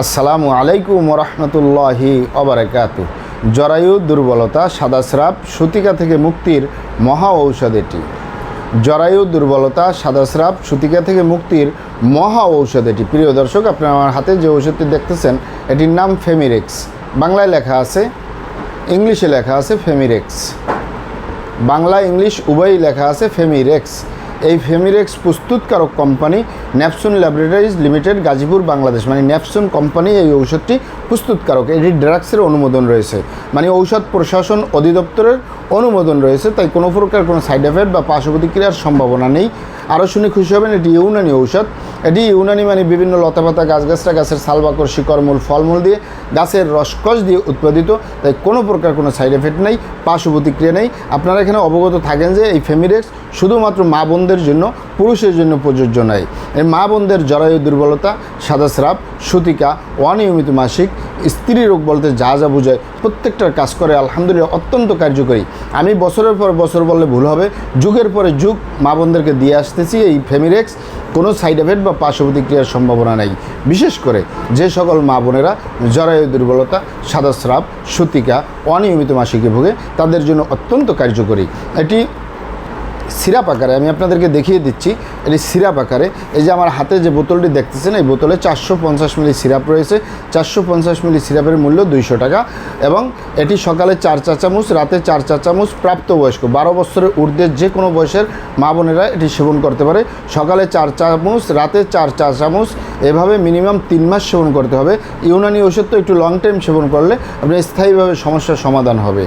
আসসালামু আলাইকুম রহমতুল্লাহি অবরাকাত জরায়ু দুর্বলতা, সাদাস্রাব, সুতিকা থেকে মুক্তির মহা ঔষধ এটি। জরায়ু দুর্বলতা, সাদাস্রাব, সুতিকা থেকে মুক্তির মহা ঔষধ এটি। প্রিয় দর্শক, আপনি আমার হাতে যে ঔষধটি দেখতেছেন, এটির নাম ফেমিরেক্স। বাংলায় লেখা আছে, ইংলিশে লেখা আছে ফেমিরেক্স। বাংলা, ইংলিশ, উভয়ই লেখা আছে ফেমিরেক্স। এই ফেমিরেক্স প্রস্তুতকারক company Napsun laboratories limited, Gazipur, Bangladesh. মানে ন্যাপসুন কোম্পানি এই ঔষধটি প্রস্তুতকারক। এটি ড্রাগসের অনুমোদন রয়েছে। মানে ঔষধ প্রশাসন অধিদপ্তরের অনুমোদন রয়েছে, তাই কোনো প্রকার কোনো সাইড এফেক্ট বা পার্শ্ব প্রতিক্রিয়ার সম্ভাবনা নেই। আরও শুনে খুশি হবেন, এটি ইউনানি ঔষধ। এটি ইউনানি মানে বিভিন্ন লতাপাতা গাছগাছরা গাছের সালবাকর শিকড়মূল, ফলমূল দিয়ে গাছের রসকস দিয়ে উৎপাদিত। তাই কোনো প্রকার কোনো সাইড এফেক্ট নেই, পার্শ্ব প্রতিক্রিয়া নেই। আপনারা এখানে অবগত থাকেন যে এই ফেমিরেক্স শুধুমাত্র মা বোনদের জন্য, পুরুষের জন্য প্রযোজ্য নয়। এই মা বোনদের জরায়ু দুর্বলতা, সাদা সাদাস্রাব সুতিকা, অনিয়মিত মাসিক স্ত্রী রোগ বলতে যা যা বোঝায়, প্রত্যেকটার কাজ করে, আলহামদুলিল্লাহ, অত্যন্ত কার্যকরী। আমি বছরের পর বছর বললে ভুল হবে, যুগের পরে যুগ, মা বোনদেরকে দিয়ে আসতেছি এই ফেমিরেক্স কোনো সাইড এফেক্ট বা পার্শ্ব প্রতিক্রিয়ার সম্ভাবনা নেই। বিশেষ করে যে সকল মা বোনেরা জরায়ু দুর্বলতা সাদাস্রাব সুতিকা, অনিয়মিত মাসিকে ভোগে, তাদের জন্য অত্যন্ত কার্যকরী। এটি সিরাপ আকারে, আমি আপনাদেরকে দেখিয়ে দিচ্ছি এটি সিরাপ আকারে। এই যে আমার হাতে যে বোতলটি দেখতেছেন, এই বোতলে চারশো পঞ্চাশ মিলি সিরাপ রয়েছে। চারশো পঞ্চাশ মিলি সিরাপের মূল্য দুইশো টাকা এবং এটি সকালে চার চা চামচ, রাতে চার চা চামচ প্রাপ্তবয়স্ক। বারো বছরের ঊর্ধ্বের যে কোনো বয়সের মা বোনেরা এটি সেবন করতে পারে। সকালে চার চামচ, রাতে চার চা চামচ, এভাবে মিনিমাম তিন মাস সেবন করতে হবে। ইউনানি ওষুধ তো একটু লং টাইম সেবন করলে আপনি স্থায়ীভাবে সমস্যার সমাধান হবে।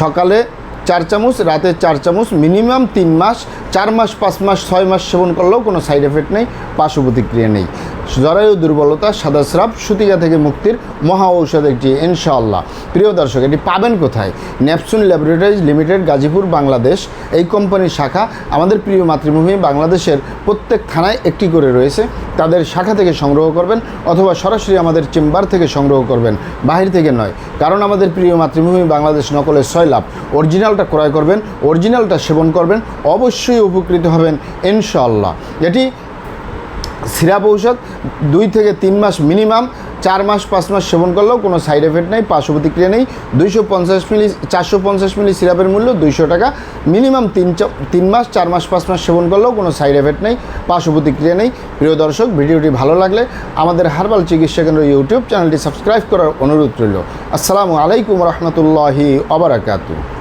সকালে চার চামচ, রাতে চার চামচ, মিনিমাম তিন মাস, চার মাস, পাঁচ মাস, ছয় মাস সেবন করলেও কোনো সাইড এফেক্ট নেই, পার্শ্ব প্রতিক্রিয়া নেই। জরায়ু দুর্বলতা, সাদাস্রাব, সুতিকা থেকে মুক্তির মহা ঔষধ একটি, ইনশাআল্লাহ। প্রিয় দর্শক, এটি পাবেন কোথায়? Napsun laboratories limited, Gazipur, Bangladesh. এই কোম্পানির শাখা আমাদের প্রিয় মাতৃভূমি, বাংলাদেশের প্রত্যেক থানায় একটি করে রয়েছে। তাদের শাখা থেকে সংগ্রহ করবেন অথবা সরাসরি আমাদের চেম্বার থেকে সংগ্রহ করবেন। বাহির থেকে নয়, কারণ আমাদের প্রিয় মাতৃভূমি, বাংলাদেশ নকলের ছয় লাভ অরিজিনালটা ক্রয় করবেন, অরিজিনালটা সেবন করবেন, অবশ্যই উপকৃত হবেন, ইনশাআল্লাহ। এটি সিরাপ ঔষধ, দুই থেকে তিন মাস মিনিমাম, চার মাস, পাঁচ মাস সেবন করলেও কোনো সাইড এফেক্ট নেই পার্শ্ব প্রতিক্রিয়া নেই। দুইশো পঞ্চাশ মিলি, চারশো পঞ্চাশ মিলি সিরাপের মূল্য দুইশো টাকা। মিনিমাম তিন তিন মাস, চার মাস, পাঁচ মাস সেবন করলেও কোনো সাইড এফেক্ট নেই পার্শ্ব প্রতিক্রিয়া নেই। প্রিয় দর্শক, ভিডিওটি ভালো লাগলে আমাদের হার্বাল চিকিৎসা কেন্দ্র ইউটিউব চ্যানেলটি সাবস্ক্রাইব করার অনুরোধ রইল। আসসালামু আলাইকুম রহমতুল্লাহি অবরাকাতু